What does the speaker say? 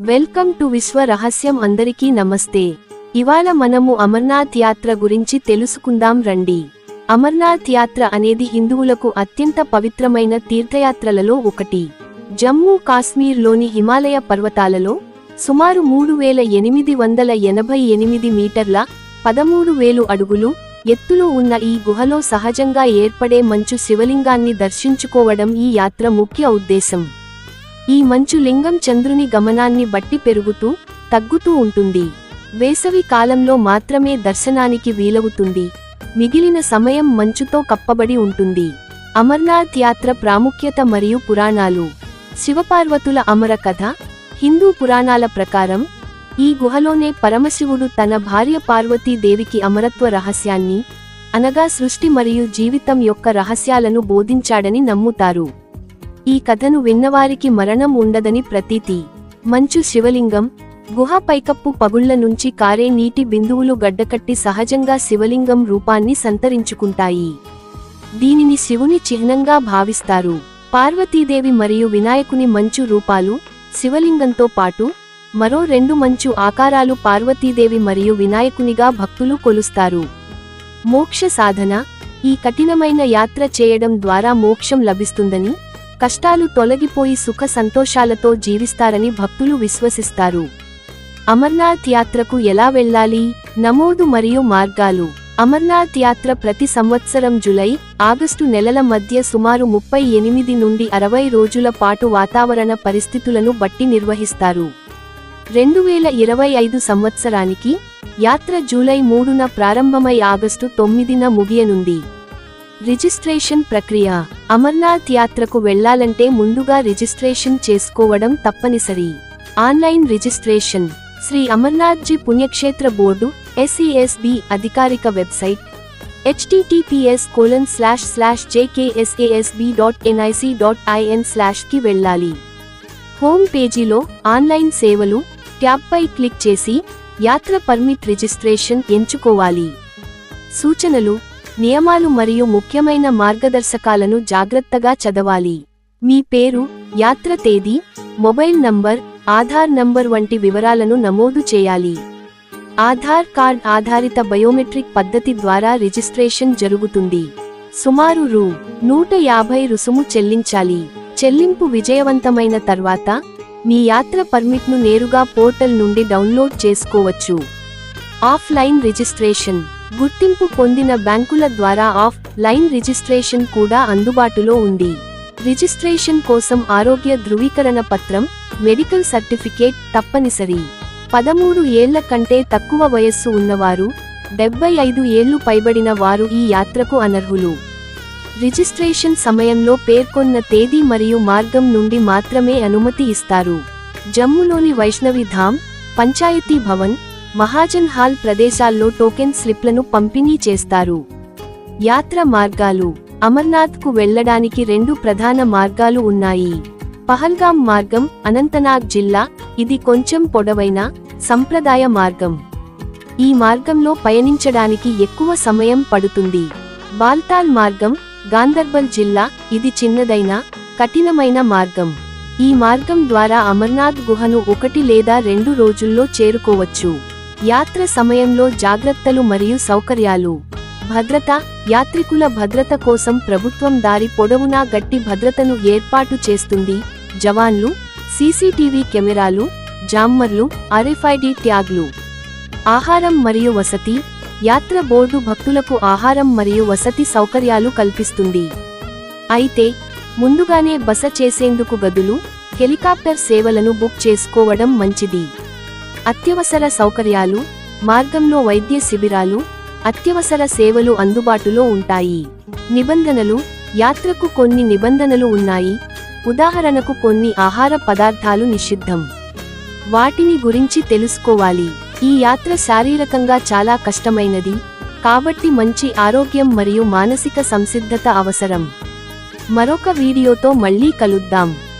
Welcome to విశ్వ రహస్యం అందరికీ నమస్తే. ఇవాళ మనము అమర్నాథ్ యాత్ర గురించి తెలుసుకుందాం రండి. అమర్నాథ్ యాత్ర అనేది హిందువులకు అత్యంత పవిత్రమైన తీర్థయాత్రలలో ఒకటి. జమ్మూ కాశ్మీర్లోని హిమాలయ పర్వతాలలో సుమారు మూడు వేల ఎనిమిది వందల ఎనభై ఎనిమిది మీటర్ల పదమూడు వేలు అడుగులు ఎత్తులో ఉన్న ఈ గుహలో సహజంగా ఏర్పడే మంచు శివలింగాన్ని దర్శించుకోవడం ఈ యాత్ర ముఖ్య ఉద్దేశం. ఈ మంచు లింగం చంద్రుని గమనాన్ని బట్టి పెరుగుతూ తగ్గుతూ ఉంటుంది. వేసవి కాలంలో మాత్రమే దర్శనానికి వీలవుతుంది. మిగిలిన సమయం మంచుతో కప్పబడి ఉంటుంది. అమర్నాథ్ యాత్ర ప్రాముఖ్యత మరియు పురాణాలు. శివపార్వతుల అమర కథ హిందూ పురాణాల ప్రకారం ఈ గుహలోనే పరమశివుడు తన భార్య పార్వతీదేవికి అమరత్వ రహస్యాన్ని అనగా సృష్టి మరియు జీవితం యొక్క రహస్యాలను బోధించాడని నమ్ముతారు. ఈ కథను విన్నవారికి మరణం ఉండదని ప్రతీతి. మంచు శివలింగం గుహ పైకప్పు పగుళ్ళ నుంచి కారే నీటి బిందువులు గడ్డకట్టి సహజంగా శివలింగం రూపాన్ని సంతరించుకుంటాయి. దీనిని శివుని చిహ్నంగా భావిస్తారు. పార్వతీదేవి మరియు వినాయకుని మంచు రూపాలు శివలింగంతో పాటు మరో రెండు మంచు ఆకారాలు పార్వతీదేవి మరియు వినాయకునిగా భక్తులు కొలుస్తారు. మోక్ష సాధన ఈ కఠినమైన యాత్ర చేయడం ద్వారా మోక్షం లభిస్తుందని కష్టాలు తొలగిపోయి సుఖ సంతోషాలతో జీవిస్తారని భక్తులు విశ్వసిస్తారు. అమర్నాథ్ యాత్రకు ఎలా వెళ్ళాలి? నమోదు మరియు మార్గాలు. అమర్నాథ్ యాత్ర ప్రతి సంవత్సరం జులై ఆగస్టు నెలల మధ్య సుమారు ముప్పై ఎనిమిది నుండి అరవై రోజుల పాటు వాతావరణ పరిస్థితులను బట్టి నిర్వహిస్తారు. రెండు వేల ఇరవై ఐదు సంవత్సరానికి యాత్ర జూలై మూడున ప్రారంభమై ఆగస్టు తొమ్మిదిన ముగియనుంది. రిజిస్ట్రేషన్ ప్రక్రియ. అమర్నాథ్ యాత్రకు వెళ్ళాలంటే ముందుగా రిజిస్ట్రేషన్ చేసుకోవడం తప్పనిసరి. Online registration. శ్రీ అమర్నాథ్ జీ పుణ్యక్షేత్ర బోర్డు ఎస్ఈఎస్బి అధికారిక website. HTTPS colon slash slash JKSASB dot NIC dot IN స్లాష్కి వెళ్ళాలి. హోమ్ పేజీలో ఆన్లైన్ సేవలు ట్యాబ్పై క్లిక్ చేసి యాత్ర పర్మిట్ రిజిస్ట్రేషన్ ఎంచుకోవాలి. సూచనలు నియమాలు మరియు ముఖ్యమైన మార్గదర్శకాలను జాగ్రత్తగా చదవాలి. మీ పేరు యాత్ర తేదీ మొబైల్ నంబర్ ఆధార్ నంబర్ వంటి వివరాలను నమోదు చేయాలి. ఆధార్ కార్డ్ ఆధారిత బయోమెట్రిక్ పద్ధతి ద్వారా రిజిస్ట్రేషన్ జరుగుతుంది. సుమారు రూ. నూట యాభై రుసుము చెల్లించాలి. చెల్లింపు విజయవంతమైన తర్వాత మీ యాత్ర పర్మిట్ను నేరుగా పోర్టల్ నుండి డౌన్లోడ్ చేసుకోవచ్చు. Offline registration. గుర్తింపు పొందిన బ్యాంకుల ద్వారా ఆఫ్ లైన్ రిజిస్ట్రేషన్ కూడా అందుబాటులో ఉంది. రిజిస్ట్రేషన్ కోసం ఆరోగ్య ధృవీకరణ పత్రం మెడికల్ సర్టిఫికేట్ తప్పనిసరి. పదమూడు ఏళ్ళ కంటే తక్కువ వయస్సు ఉన్నవారు డెబ్బై ఐదు ఏళ్ళు పైబడిన వారు ఈ యాత్రకు అనర్హులు. రిజిస్ట్రేషన్ సమయంలో పేర్కొన్న తేదీ మరియు మార్గం నుండి మాత్రమే అనుమతి ఇస్తారు. జమ్ములోని వైష్ణవి ధామ్ పంచాయతీ భవన్ మహాజన్ హాల్ ప్రదేశాల్లో టోకెన్ స్లిప్లను పంపిణీ చేస్తారు. యాత్ర మార్గాలు. అమర్నాథ్కు వెళ్ళడానికి రెండు ప్రధాన మార్గాలు ఉన్నాయి. పహల్గాం మార్గం అనంతనాగ్ జిల్లా ఇది కొంచెం పొడవైన సంప్రదాయ మార్గం. ఈ మార్గంలో పయనించడానికి ఎక్కువ సమయం పడుతుంది. బాల్తాల్ మార్గం గాందర్బల్ జిల్లా ఇది చిన్నదైన కఠినమైన మార్గం. ఈ మార్గం ద్వారా అమర్నాథ్ గుహను ఒకటి లేదా రెండు రోజుల్లో చేరుకోవచ్చు. యాత్ర సమయంలో జాగ్రత్తలు మరియు సౌకర్యాలు. భద్రత యాత్రికుల భద్రత కోసం ప్రభుత్వం దారి పొడవునా గట్టి భద్రతను ఏర్పాటు చేస్తుంది. జవాన్లు సీసీటీవీ కెమెరాలు జామ్మర్లు ఆర్ఎఫ్ఐడి ట్యాగ్లు. ఆహారం మరియు వసతి యాత్ర బోర్డు భక్తులకు ఆహారం మరియు వసతి సౌకర్యాలు కల్పిస్తుంది. అయితే ముందుగానే బస చేసేందుకు గదులు హెలికాప్టర్ సేవలను బుక్ చేసుకోవడం మంచిది. అత్యవసర సౌకర్యాలు మార్గంలో వైద్య శిబిరాలు అత్యవసర సేవలు అందుబాటులో ఉంటాయి. నిబంధనలు యాత్రకు కొన్ని నిబంధనలు ఉన్నాయి. ఉదాహరణకు కొన్ని ఆహార పదార్థాలు నిషిద్ధం. వాటిని గురించి తెలుసుకోవాలి. ఈ యాత్ర శారీరకంగా చాలా కష్టమైనది కాబట్టి మంచి ఆరోగ్యం మరియు మానసిక సంసిద్ధత అవసరం. మరొక వీడియోతో మళ్ళీ కలుద్దాం.